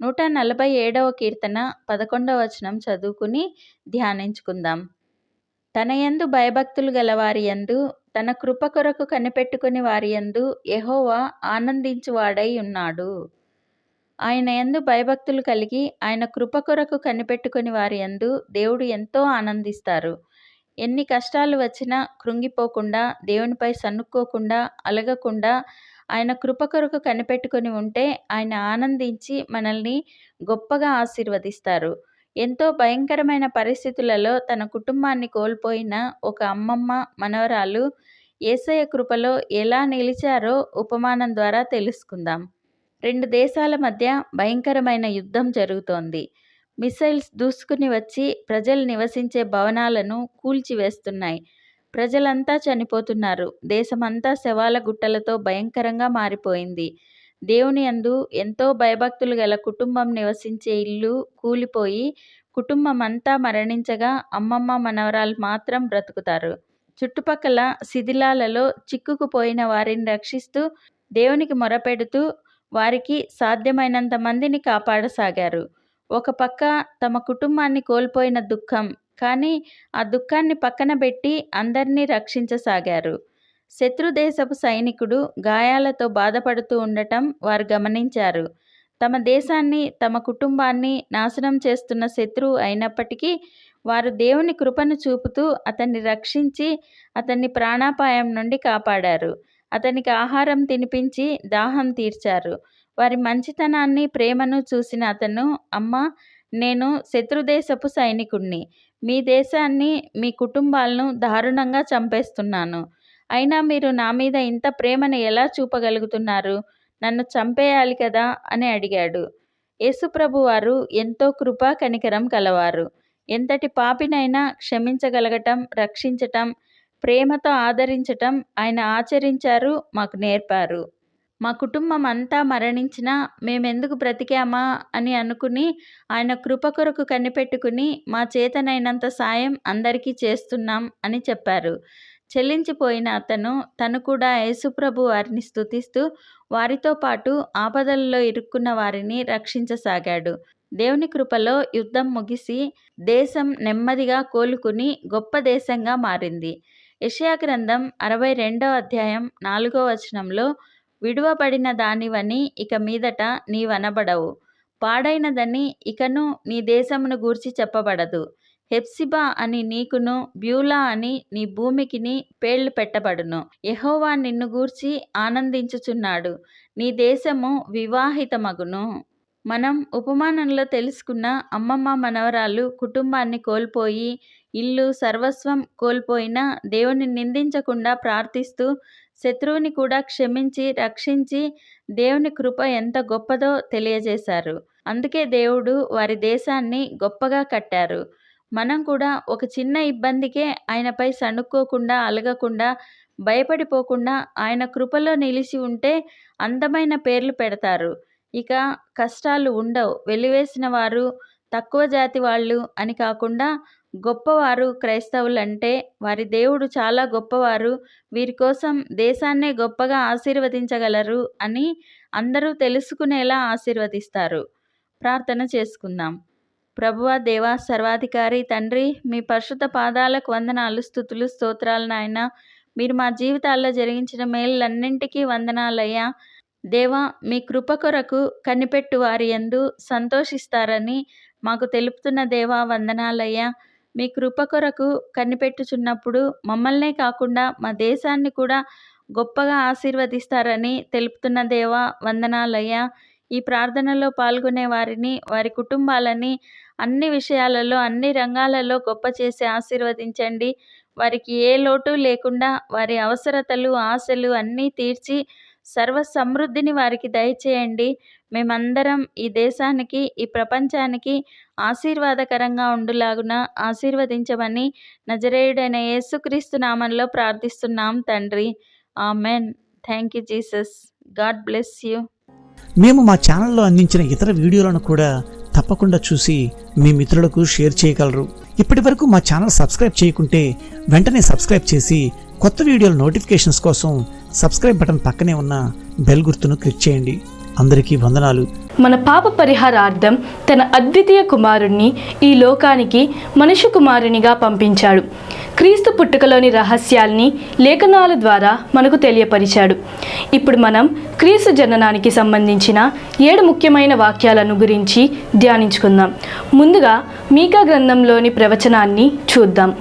నూట నలభై ఏడవ కీర్తన పదకొండవ వచనం చదువుకుని ధ్యానించుకుందాం. తన యందు భయభక్తులు గలవారి యందు తన కృప కొరకు కనిపెట్టుకుని వారి యందు యెహోవా ఆనందించువాడై ఉన్నాడు. ఆయన యందు భయభక్తులు కలిగి ఆయన కృప కొరకు కనిపెట్టుకుని వారి యందు దేవుడు ఎంతో ఆనందిస్తారు. ఎన్ని కష్టాలు వచ్చినా కృంగిపోకుండా దేవునిపై సన్నుక్కోకుండా అలగకుండా ఆయన కృప కొరకు కనిపెట్టుకొని ఉంటే ఆయన ఆనందించి మనల్ని గొప్పగా ఆశీర్వదిస్తారు. ఎంతో భయంకరమైన పరిస్థితులలో తన కుటుంబాన్ని కోల్పోయిన ఒక అమ్మమ్మ మనవరాలు ఏసయ్య కృపలో ఎలా నిలిచారో ఉపమానం ద్వారా తెలుసుకుందాం. రెండు దేశాల మధ్య భయంకరమైన యుద్ధం జరుగుతోంది. మిసైల్స్ దూసుకుని వచ్చి ప్రజలు నివసించే భవనాలను కూల్చివేస్తున్నాయి. ప్రజలంతా చనిపోతున్నారు. దేశమంతా శవాల గుట్టలతో భయంకరంగా మారిపోయింది. దేవుని అందు ఎంతో భయభక్తులు గల కుటుంబం నివసించే ఇల్లు కూలిపోయి కుటుంబం అంతా మరణించగా అమ్మమ్మ మనవరాలు మాత్రం బ్రతుకుతారు. చుట్టుపక్కల శిథిలాలలో చిక్కుకుపోయిన వారిని రక్షిస్తూ దేవునికి మొరపెడుతూ వారికి సాధ్యమైనంత మందిని కాపాడసాగారు. ఒక పక్క తమ కుటుంబాన్ని కోల్పోయిన దుఃఖం కానీ ఆ దుఃఖాన్ని పక్కన పెట్టి అందరినీ రక్షించసాగారు. శత్రుదేశపు సైనికుడు గాయాలతో బాధపడుతూ ఉండటం వారు గమనించారు. తమ దేశాన్ని తమ కుటుంబాన్ని నాశనం చేస్తున్న శత్రువు అయినప్పటికీ వారు దేవుని కృపను చూపుతూ అతన్ని రక్షించి అతన్ని ప్రాణాపాయం నుండి కాపాడారు. అతనికి ఆహారం తినిపించి దాహం తీర్చారు. వారి మంచితనాన్ని ప్రేమను చూసిన అతను అమ్మ నేను శత్రుదేశపు సైనికుణ్ణి. మీ దేశాన్ని మీ కుటుంబాలను దారుణంగా చంపేస్తున్నాను. అయినా మీరు నా మీద ఇంత ప్రేమను ఎలా చూపగలుగుతున్నారు? నన్ను చంపేయాలి కదా? అని అడిగాడు. యేసుప్రభు వారు ఎంతో కృపా కనికరం కలవారు. ఎంతటి పాపినైనా క్షమించగలగటం రక్షించటం ప్రేమతో ఆదరించటం ఆయన ఆచరించారు మాకు నేర్పారు. మా కుటుంబం అంతా మరణించినా మేమెందుకు బ్రతికామా అని అనుకుని ఆయన కృప కొరకు కనిపెట్టుకుని మా చేతనైనంత సాయం అందరికీ చేస్తున్నాం అని చెప్పారు. చెల్లించిపోయిన అతను తను కూడా యేసుప్రభు వారిని స్తుతిస్తూ వారితో పాటు ఆపదలలో ఇరుక్కున్న వారిని రక్షించసాగాడు. దేవుని కృపలో యుద్ధం ముగిసి దేశం నెమ్మదిగా కోలుకుని గొప్ప దేశంగా మారింది. యషయా గ్రంథం అరవై రెండవ అధ్యాయం నాలుగో వచనంలో విడువబడిన దానివని ఇక మీదట నీవనబడవు. పాడైనదని ఇకను నీ దేశమును గూర్చి చెప్పబడదు. హెప్సిబా అని నీకును బ్యూలా అని నీ భూమికిని పేళ్ళు పెట్టబడును. ఎహోవా నిన్ను గూర్చి ఆనందించుచున్నాడు. నీ దేశము వివాహితమగును. మనం ఉపమానంలో తెలుసుకున్న అమ్మమ్మ మనవరాలు కుటుంబాన్ని కోల్పోయి ఇల్లు సర్వస్వం కోల్పోయినా దేవుని నిందించకుండా ప్రార్థిస్తూ శత్రువుని కూడా క్షమించి రక్షించి దేవుని కృప ఎంత గొప్పదో తెలియజేశారు. అందుకే దేవుడు వారి దేశాన్ని గొప్పగా కట్టారు. మనం కూడా ఒక చిన్న ఇబ్బందికే ఆయనపై సణుక్కోకుండా అలగకుండా భయపడిపోకుండా ఆయన కృపలో నిలిచి ఉంటే అందమైన పేర్లు పెడతారు. ఇక కష్టాలు ఉండవు. వెలివేసిన వారు తక్కువ జాతి వాళ్ళు అని కాకుండా గొప్పవారు క్రైస్తవులు అంటే వారి దేవుడు చాలా గొప్పవారు. వీరి కోసం దేశాన్నే గొప్పగా ఆశీర్వదించగలరు అని అందరూ తెలుసుకునేలా ఆశీర్వదిస్తారు. ప్రార్థన చేసుకుందాం. ప్రభువ దేవా సర్వాధికారి తండ్రి మీ పరిశుద్ధ పాదాలకు వందనాలు స్థుతులు స్తోత్రాలు నాయన. మీరు మా జీవితాల్లో జరిగించిన మేళ్ళన్నింటికీ వందనాలయ్యా. దేవా మీ కృప కొరకు కనిపెట్టు వారి యందు సంతోషిస్తారని మాకు తెలుపుతున్న దేవా వందనాలయ్యా. మీ కృప కొరకు కనిపెట్టుచున్నప్పుడు మమ్మల్నే కాకుండా మా దేశాన్ని కూడా గొప్పగా ఆశీర్వదిస్తారని తెలుపుతున్న దేవా వందనాలయ్యా. ఈ ప్రార్థనలో పాల్గొనే వారిని వారి కుటుంబాలని అన్ని విషయాలలో అన్ని రంగాలలో గొప్ప చేసి ఆశీర్వదించండి. వారికి ఏ లోటు లేకుండా వారి అవసరతలు ఆశలు అన్నీ తీర్చి సర్వ సమృద్ధిని వారికి దయచేయండి. మేమందరం ఈ దేశానికి ఈ ప్రపంచానికి ఆశీర్వాదకరంగా ఉండులాగున ఆశీర్వదించమని నజరేయుడైన యేసుక్రీస్తు నామంలో ప్రార్థిస్తున్నాం తండ్రి. Amen. Thank you Jesus. God bless you. మేము మా ఛానల్లో అందించిన ఇతర వీడియోలను కూడా తప్పకుండా చూసి మీ మిత్రులకు షేర్ చేయగలరు. ఇప్పటి వరకు మా ఛానల్ సబ్స్క్రైబ్ చేయకుంటే వెంటనే సబ్స్క్రైబ్ చేసి కొత్త వీడియోల నోటిఫికేషన్స్ కోసం సబ్స్క్రైబ్ బటన్ పక్కనే ఉన్న బెల్ గుర్తును క్లిక్ చేయండి. అందరికీ వందనాలు. మన పాప పరిహారార్థం తన అద్వితీయ కుమారుణ్ణి ఈ లోకానికి మనుష్య కుమారునిగా పంపించాడు. క్రీస్తు పుట్టుకలోని రహస్యాల్ని లేఖనాల ద్వారా మనకు తెలియపరిచాడు. ఇప్పుడు మనం క్రీస్తు జననానికి సంబంధించిన ఏడు ముఖ్యమైన వాక్యాలను గురించి ధ్యానించుకుందాం. ముందుగా మీకా గ్రంథంలోని ప్రవచనాన్ని చూద్దాం.